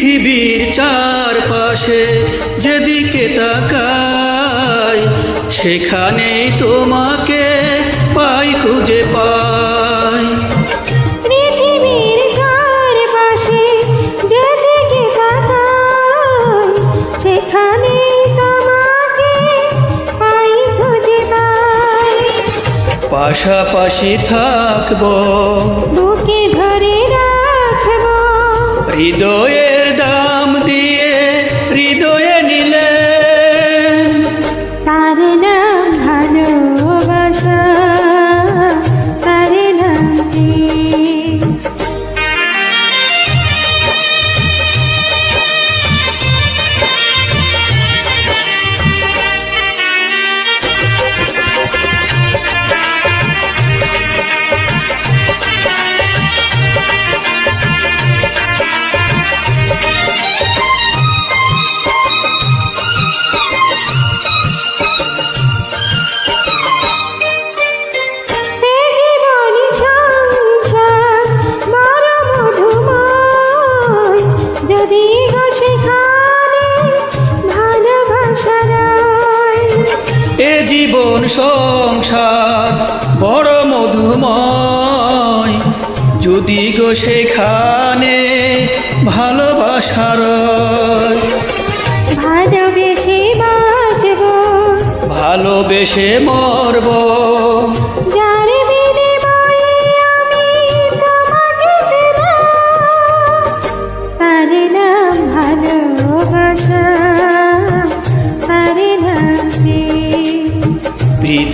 পৃথিবীর চারপাশে যেদিকে তাকাই সেখানেই তোমাকে পাই খুঁজে পাই। পৃথিবীর চারপাশে যেদিকে তাকাই সেখানেই তোমাকে পাই খুঁজে পাই। পাশাপাশি থাকব বুকে ধরে রাখব। হৃদয়ের দাম দিয়ে সংসার বড় মধুময়। যদি গো সেখানে ভালোবাসার ভালোবেসে মরব ভালোবেসে মরব।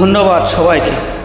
ধন্যবাদ সবাইকে।